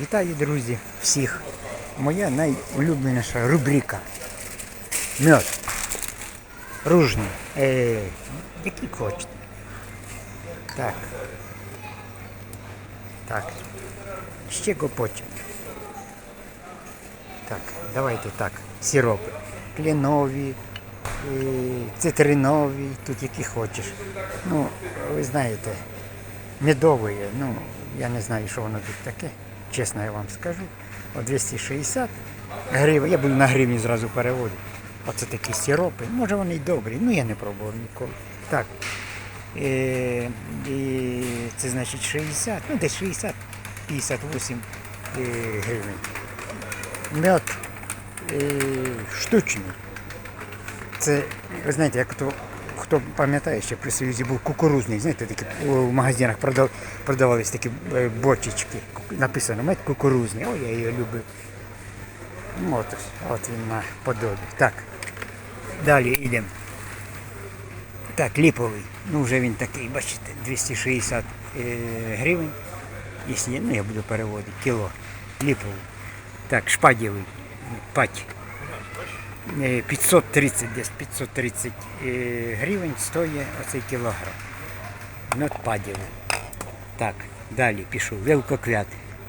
Вітаю, друзі, всіх. Моя найулюбленіша рубрика. Мед. Ружний. Е, який хочете. Так. Так. Ще копочемо. Так, давайте так. Сиропи. Кленові, е, цитринові, тут які хочеш. Ну, ви знаєте, медові, ну, я не знаю, що воно тут таке. Чесно я вам скажу. О 260 гривень. Я буду на гривні зразу переводити. Оце такі сиропи. Може вони й добрі, ну я не пробував ніколи. Так. Е, і це значить 60, ну десь 60, 58 е, гривень. Мед е, штучний. Це, ви знаєте, як то, хто пам'ятає, ще при Союзі був кукурузний, знаєте, такі в магазинах продав, продавались такі е, бочечки. Написано мед кукурузний. Ой, я її любив. Ну, От, от він на подобі. Так. Далі йдемо. Так, ліповий. Ну вже він такий, бачите, 260 е, гривень. Якщо, ну я буду переводити, кіло. Ліповий. Так, шпадєвий. Пать. Е, 530 десь 530 е, гривень стоїть оцей кілограм. Падєвий. Так, далі пішов. Велкоквят.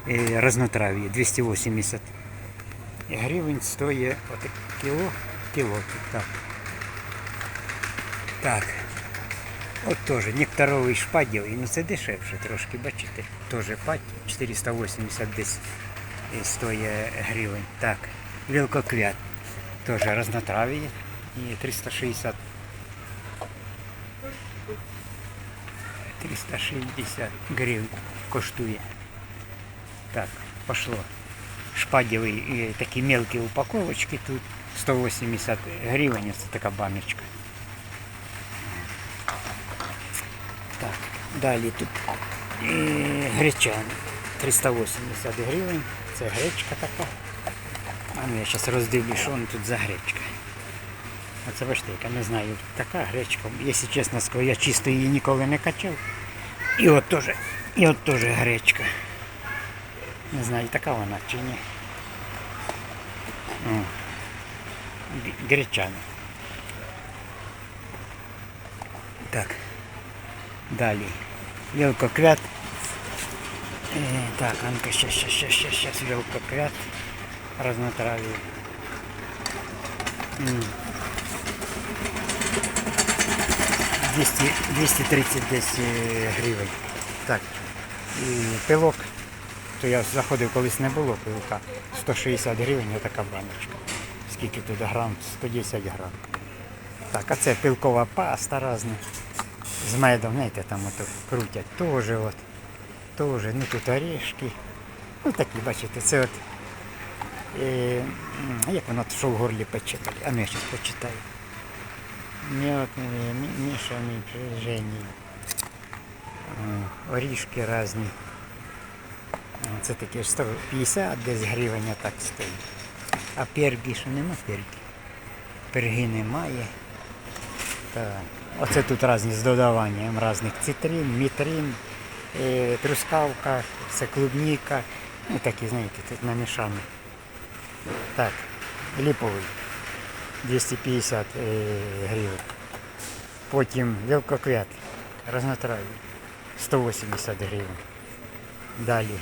Е, разнотрав'я 280 гривень стоїть от кіло, кіло так. Так. От теж нектаровий шпадєвий, ну це дешевше трошки, бачите. Теж пать 480 десь е, стоїть гривень. Так. Вілкоквят. Теж разнотрав'я і 360. 360 гривень коштує. Так, пошло. Шпадєвий і такі мелкі упаковочки тут 180 гривень, це така баночка. Так, далі тут і гречан 380 гривень. Це гречка така. Ну я зараз роздивлюсь, що воно тут за гречка. Оце бачите, яка не знаю, така гречка. Якщо чесно скажу, я чисто її ніколи не качав. І от теж, і от теж гречка. Не знаю, така вона чи ні. Гречана. Так. Далі. Велкоквят. Е, так, Анка, щас, щас, щас, щас, щас, велкоквят. Разнотравие. М. 200, 230 десь е, гривень. Так. І пилок. То я заходив, колись не було пилка. 160 гривень така баночка. Скільки тут грам? 110 грам. Так, а це пилкова паста різна. З медом, знаєте, там ото крутять. Теж от. Теж, ну тут орешки. Ну такі, бачите, це от. Е, як воно що в горлі почитали? А ну я зараз почитаю. Е, мі- прижені. Орішки різні. Це таке 150 десь гривень так стоїть. А перги, що нема перги. Перги немає. Так. Оце тут різні з додаванням різних цитрин, мітрин, е, трускавка, це клубніка. Ну такі, знаєте, тут намішано. Так, ліповий 250 е, гривень. Потім велкоквят, разнотрав'я 180 гривень. Далі.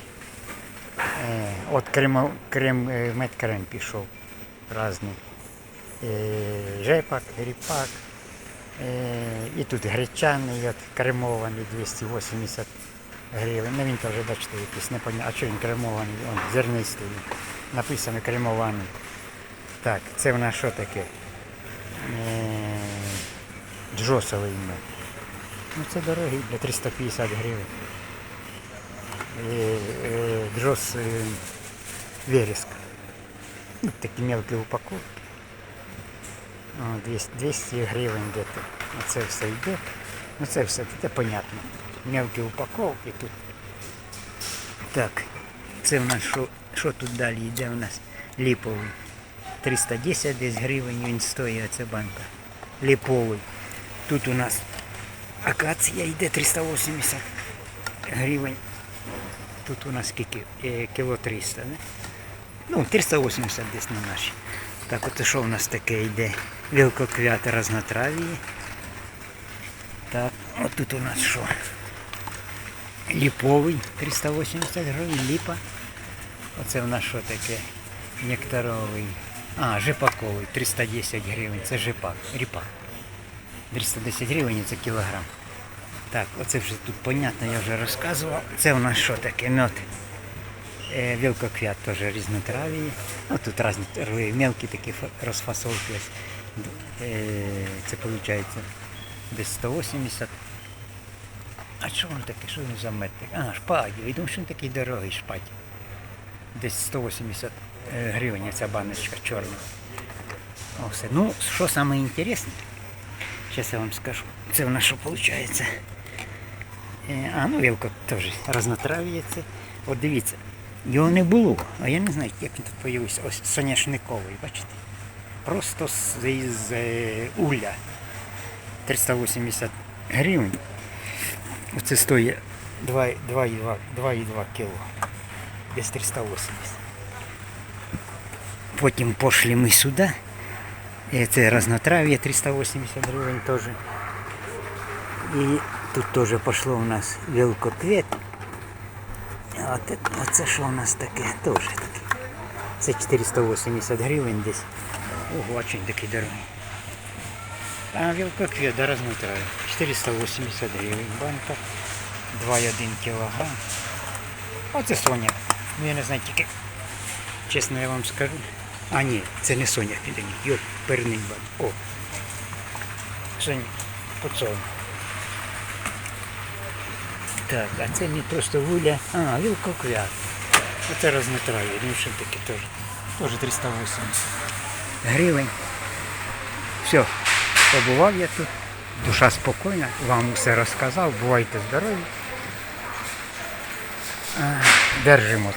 Е, от крем, крем, медкрем пішов різний. Е, жепак, ріпак. Е, і тут гречаний, от, кремований 280 гривень. Ну він теж, бачите, якийсь непонятний. А що він кремований? Он зернистий. Написано кремований. Так, це в нас що таке? Е, Джосовий мед. Ну це дорогий, для 350 гривень. Е, е, Джос вереск. Ну, такі мелкі упаковки. 200, 200 гривень где-то. Оце все йде. Ну це все, це понятно. Мелкі упаковки тут. Так, це в нас що, що тут далі йде у нас? Ліповий. 310 десь гривень він стоїть, ця банка. Ліповий. Тут у нас акація йде 380 гривень. тут у нас скільки? Е, Кіло 300, не? Ну, 380 десь на наші. Так, от що у нас таке йде? Вілкоквят разнотравії. Так, от тут у нас що? Ліповий 380 гривень, ліпа. Оце в нас що таке? Нектаровий. А, жипаковий 310 гривень. Це жипак, ріпак. 310 гривень це кілограм. Так, оце вже тут понятно, я вже розказував. Це у нас що таке? Мед. Е, Вілкоквят теж різнотравії. Ну тут різні мелкі такі фа- розфасовки. Е, Це виходить десь 180. А що він таке? Що він за мед? А, шпаді. Я думаю, що він такий дорогий шпаді. Десь 180 е, гривень ця баночка чорна. Все. Ну, що саме зараз я вам скажу. Це в нас що виходить? Е, А, ну вілка теж разнотрав'я. От дивіться, його не було, а я не знаю, як він тут появився. Ось соняшниковий, бачите? Просто з, із е, уля. 380 гривень. Оце стоїть 2,2 2,2 кіло. Десь 380. Потім пошли ми сюди. І це разнотрав'я 380 гривень теж. І тут теж пішло у нас великоквет. А от, оце що у нас таке? Теж таке. Це 480 гривень десь. Ого, очень такий дорогий. А великоквет, да, разнотрав'я. 480 гривень банка. 2,1 кілограм. Оце Соня. Ну я не знаю тільки. Чесно я вам скажу. А ні, це не Соня піде. Йоп, перний бан. О. Соня, поцовуй. Так, а це не просто вуля. А, вілкоквят. Оце рознотрав'я. Ну що таке теж. Теж 380 гривень. Все, побував я тут. Душа спокійна, вам все розказав, бувайте здорові. А, Держимось.